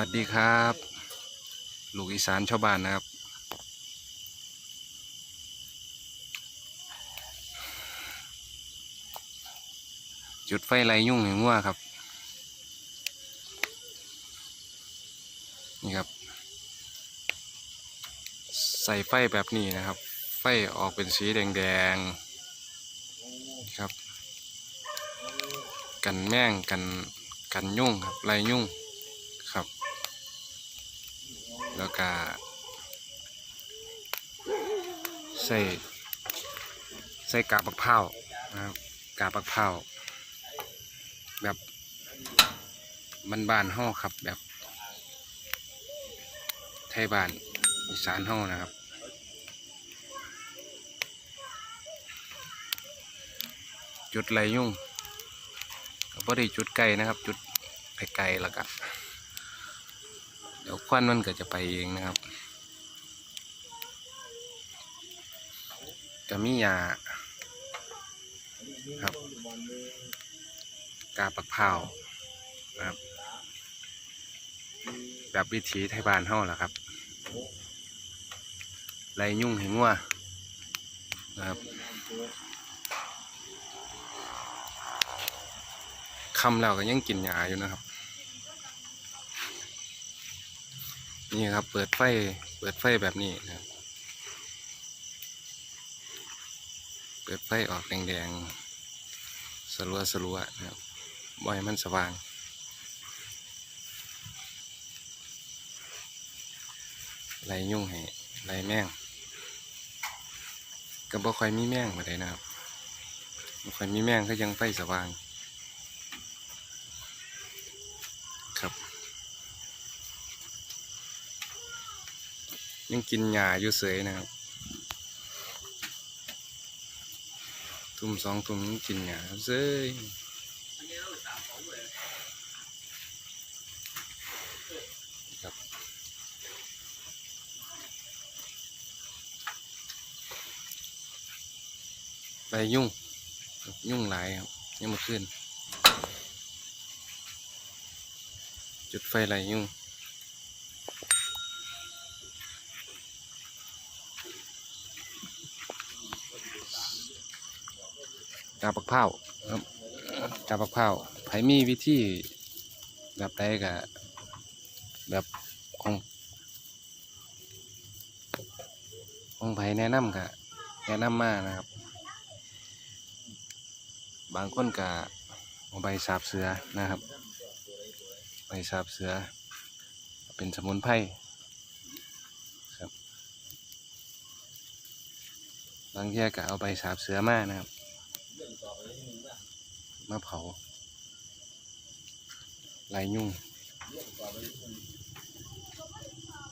วัสดีครับ ลูกอีสานชาวบ้านนะครับ จุดไฟไลยุ่งหนึ่งว่าครับ นี่ครับ ใส่ไฟแบบนี้นะครับ ไฟออกเป็นสีแดงๆครับ กันแม่งกันกันยุ่งครับไลยุ่ง แล้วก็ใส่ใส่กาบักเผานะครับกาบักเผาแบบบ้านๆห้อครับแบบไทยบ้านอีสานห้อนะครับจุดไรยุ่งก็บ่ได้จุดไกลนะครับ จุดไกลๆแล้วก็ เดี๋ยวควันมันก็จะไปเองนะครับจะมียาครับ กาปักเผาครับ แบบวิถีไทยบ้านเฮาแหละครับไรยุ่งเห็นว่านะครับคำแล้วก็ยังกินยาอยู่นะครับ นี่ครับ เปิดไฟ เปิดไฟแบบนี้นะครับเปิดไฟออกแดงๆ สลัวสลัวๆนะครับบ่อยมันสว่าง ไรยุ่งให้ไรแม่งก็บ่ค่อยมีแม่งมาได้นะครับบ่ค่อยมีแม่งก็ยังไฟสว่าง ครับ ยังกินหญ้าอยู่เสยนะครับ ทุ่มสองทุ่มยังกินหญ้าเสยครับไปยุ่ง ยุ่งหลายครับยังมาขึ้นจุดไฟไรยุ่งาบักเผาวครับกาบักเผาวไผมีวิธีแบบใดกะแบบของของไผแนะนำกะแนะนำมานะครับ บางคนกะเอาใบสาบเสือนะครับ ใบสาบเสือ เป็นสมุนไพรครับบางแยกก็เอาใบสาบเสือมานะครับ มาเผาลายยุ่ง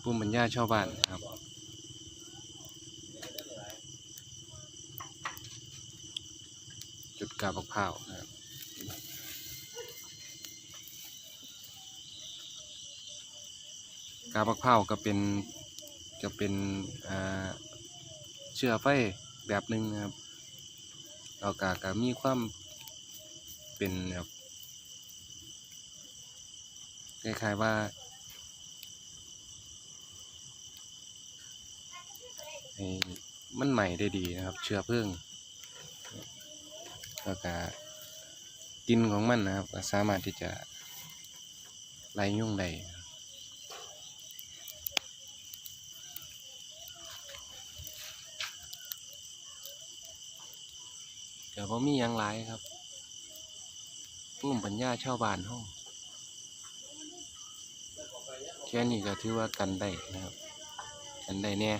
ปุ่มบรรยาชาวบ้านครับจุดกาบักเผาวนะครับกาบักเผาวก็เป็นจะเป็นเชื้อไฟแบบหนึ่งครับเรากากมีความ เป็นแบบคล้ายๆว่าให้มันใหม่ได้ดีนะครับ เชื้อเพลิงแล้วก็กินของมันนะครับก็สามารถที่จะไล่ยุ่งได้เดี๋ยวผมมีหยังหลครับ ปุ้มปัญญาชาวบ้านห้องแค่นี้ก็ถือว่ากันได้นะครับ กันได้เนี่ย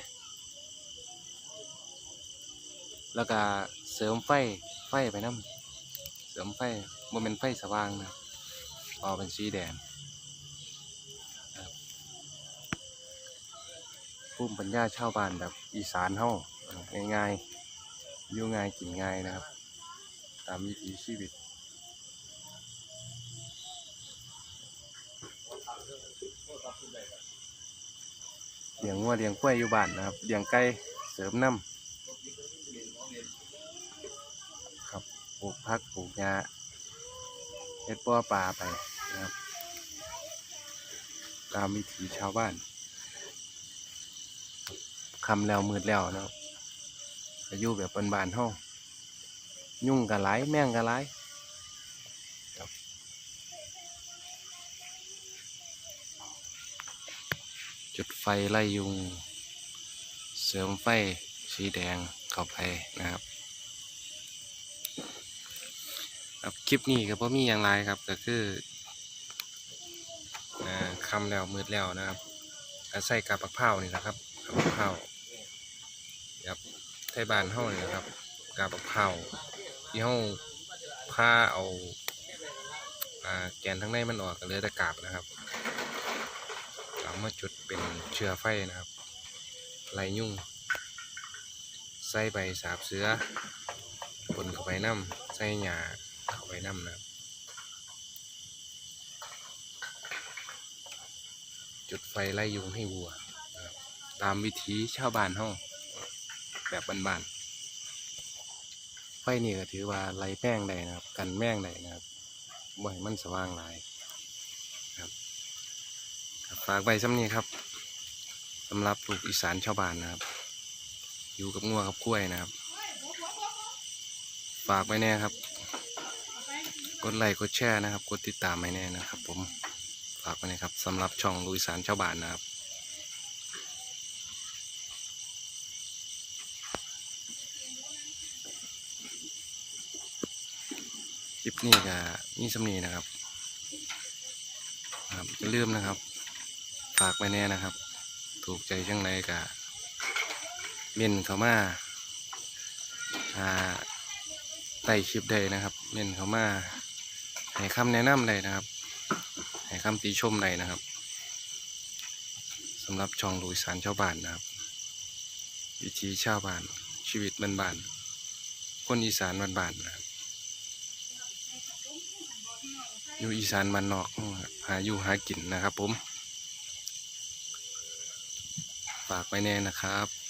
แล้วก็เสริมไฟไฟไปน้ำเสริมไฟมันเป็นไฟสว่างนะพอเป็นสีแดงครับปุ้มปัญญาชาวบ้านแบบอีสานเฮ้าง่ายๆอยู่ง่ายกินง่ายนะครับ ตามวิถีชีวิต เลี้ยงวัวเลี้ยงควายอยู่บ้านนะครับเลี้ยงไก่เสริมน้ำครับปลูกพักปลูกหญ้าเฮ็ดปัวปลาไปนะครับ ตามวิถีชาวบ้านคำแล้วมืดแล้วนะครับก็อยู่แบบบ้านๆเฮายุ่งกันหลายแม่งกันหลายครับ จุดไฟไล่ยุง เสริมไฟสีแดงเข้าไปนะครับครับคลิปนี้ก็บ่มีอย่างไรครับก็คือคำแล้วมืดแล้วนะครับอาศัยกับปักเผานี่นะครับกับปักเผาครับไทยบ้านเฮานี่นะครับกับปักเผาที่เฮาพาเอาอ่าแกนทั้งในมันออกก็เหลือแต่กาบนะครับ เอามาจุดเป็นเชื้อไฟนะครับไล่ยุ่ง ใส่ใบสาบเสือปนเข้าไปน้ำใส่หญ้าเข้าไปน้ำนะครับ จุดไฟไล่ยุงให้วัว ตามวิถีชาวบ้านห้องแบบบ้านๆไฟนี่ก็ถือว่าไล่แป้งได้นะครับ กันแม่งได้นะครับบ่ให้มันสว่างหลาย ฝากไว้ซ้ำนี้ครับสำหรับลูกอีสานชาวบ้านนะครับ อยู่กับงัวกับกล้วยนะครับ ฝากไว้แน่ครับ กดไลค์กดแชร์นะครับ กดติดตามไว้แน่นะครับ ผมฝากไว้นะครับสำหรับช่องลุยสารชาวบ้านนะครับคลิปนี้ก็มีสำนีนะครับครับอย่าลืมนะครับากไว้แน่นะครับ ถูกใจจังไรกะเม่นเขามาอ่าไต่คลิปได้นะครับ เม่นเขามาให้คำแนะนำได้นะครับให้คำติชมได้นะครับสำหรับช่องลุยสารชาวบ้านนะครับ วิถีชาวบ้านชีวิตบ้านๆคนอีสานบ้านๆนะครับอยู่อีสานบ้านนอกหาอยู่หากินนะครับผม ฝากไว้แน่นะครับ